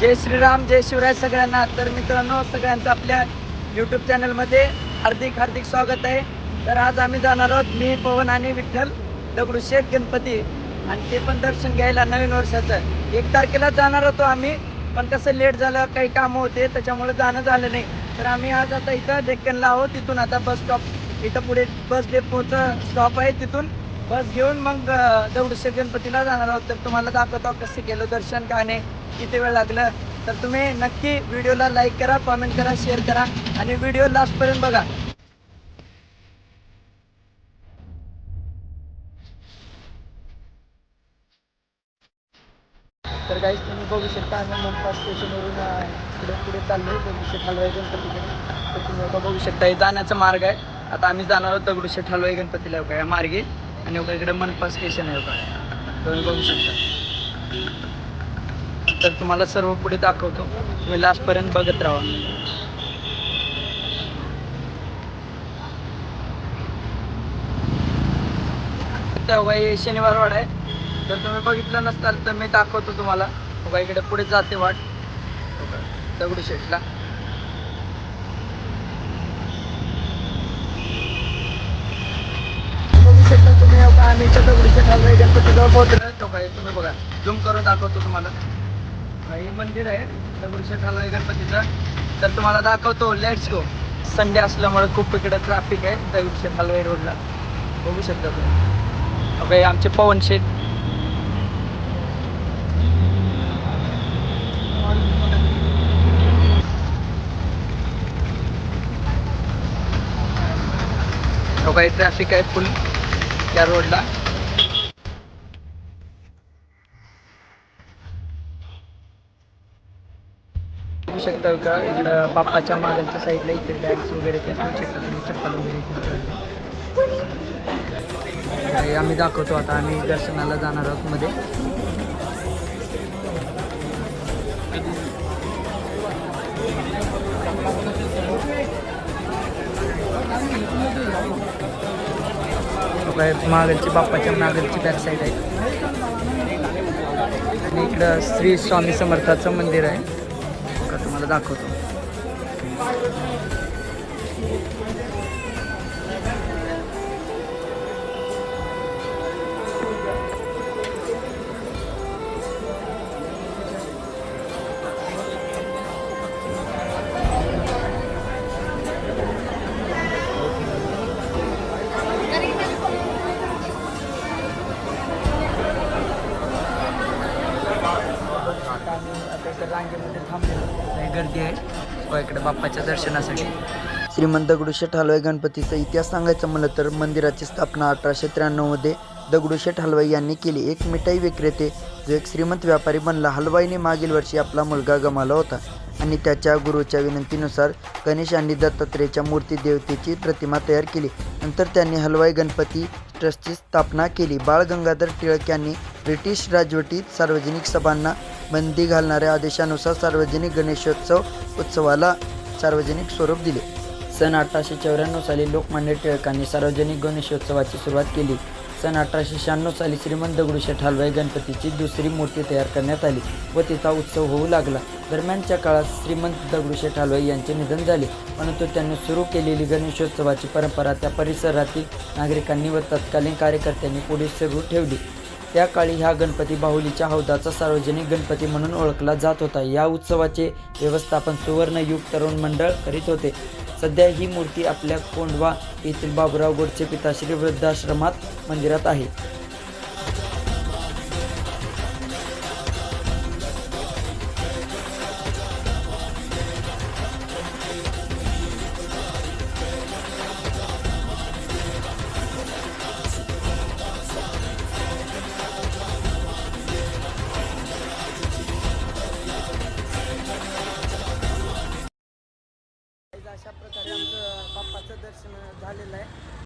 जय श्रीराम जय शिवराय सगळ्यांना. तर मित्रांनो सगळ्यांचं आपल्या यूट्यूब चॅनलमध्ये हार्दिक हार्दिक स्वागत आहे. तर आज आम्ही जाणार आहोत मी पवन आणि विठ्ठल दगडूशेठ गणपती. आणि ते पण दर्शन घ्यायला नवीन वर्षाचं. एक तारखेला जाणार होतो आम्ही पण कसं लेट झालं काही कामं होते त्याच्यामुळे जाणं झालं नाही. तर आम्ही आज आता इथं डेक्कनला आहोत. तिथून आता बस स्टॉप इथं पुढे बस डेपोचं स्टॉप आहे तिथून. बस घेऊन मग दगडूशेठ गणपतीला जाणार आहोत. तर तुम्हाला दाखवतो कसं केलं दर्शन का नाही. किती वेळ लागलं तर तुम्ही नक्की व्हिडिओला लाईक करा कॉमेंट करा शेअर करा आणि व्हिडिओ लास्टपर्यंत बघा. तर काही तुम्ही बघू शकता आम्ही मनपा स्टेशनवरून इकडे पुढे पुढे चाललोय दगडूशेठ हलवाई गणपतीकडे. तर तुम्ही आता बघू शकता हे जाण्याचा मार्ग आहे. आता आम्ही जाणार आहोत दगडूशेठ हलवाई गणपतीला या मार्गे. आणि इकडे मनपा स्टेशन आहे तुम्ही बघू शकता. तर तुम्हाला सर्व पुढे दाखवतो. तुम्ही लास्टपर्यंत बघत राहा. तेव्हा शनिवार वाड आहे. जर तुम्ही बघितलं नसताल तर मी दाखवतो तुम्हाला. बघा इकडे पुढे जाते वाट. बघा, दगडूशेठला तुम्ही आम्ही इथं गणपतीजवळ पोहोचलो तो काय तुम्ही बघा. झूम करून दाखवतो तुम्हाला. हा, हे मंदिर आहे. दगडूशेठाला हलवाई गणपतीचं. तर तुम्हाला दाखवतो. लेट्स गो संडे असल्यामुळे खूप इकडे ट्रॅफिक आहे. दगडूशेठ हलवाई रोडला. बघू शकता तुम्ही. ओके आमचे पवन शेठ. काही ट्रॅफिक आहे फुल त्या रोडला शकता का? इकडं बाप्पाच्या मागच्या साईडला इथे बॅग्स वगैरे ते चप्पल वगैरे आम्ही दाखवतो आता आम्ही दर्शनाला जाणार आहोत मध्ये. बघा, मागलची बाप्पाच्या मागलची बॅक साईड आहे. आणि इकडं श्री स्वामी समर्थाचं मंदिर आहे. तुम्हाला दाखवतो. आता इकडे रांगेमध्ये गर्दी आहे. हो, इकडे बाप्पाच्या दर्शनासाठी. श्रीमंत दगडूशेठ हलवाई गणपतीचा इतिहास सांगायचा म्हणलं तर मंदिराची स्थापना अठराशे त्र्याण्णवमध्ये दगडूशेठ हलवाई यांनी केली. एक मिठाई विक्रेते जो एक श्रीमंत व्यापारी बनला. हलवाईने मागील वर्षी आपला मुलगा गमावला होता आणि त्याच्या गुरुच्या विनंतीनुसार गणेश यांनी दत्तात्रेयच्या मूर्ती देवतेची प्रतिमा तयार केली. नंतर त्यांनी हलवाई गणपती ट्रस्टची स्थापना केली. बाळ गंगाधर टिळक यांनी ब्रिटिश राजवटीत सार्वजनिक सभांना बंदी घालणाऱ्या आदेशानुसार सार्वजनिक गणेशोत्सव उत्सवाला सार्वजनिक स्वरूप दिले. सन अठराशे चौऱ्याण्णव साली लोकमान्य टिळकांनी सार्वजनिक गणेशोत्सवाची सुरुवात केली. सन अठराशे शहाण्णव साली श्रीमंत दगडूशेठ हलवाई गणपतीची दुसरी मूर्ती तयार करण्यात आली व तिचा उत्सव होऊ लागला. दरम्यानच्या काळात श्रीमंत दगडूशेठ हलवाई यांचे निधन झाले. परंतु त्यांनी सुरू केलेली गणेशोत्सवाची परंपरा त्या परिसरातील नागरिकांनी व तत्कालीन कार्यकर्त्यांनी पुढे सुरू ठेवली. त्या काळी ह्या गणपती बाहुलीच्या हौदाचा सार्वजनिक गणपती म्हणून ओळखला जात होता. या उत्सवाचे व्यवस्थापन सुवर्णयुग तरुण मंडळ करीत होते. सध्या ही मूर्ती आपल्या कोंडवा येथील बाबुराव गोडचे पिताश्री वृद्धाश्रमात मंदिरात आहे. अशा प्रकारे आमचं बाप्पाचं दर्शन झालेलं आहे.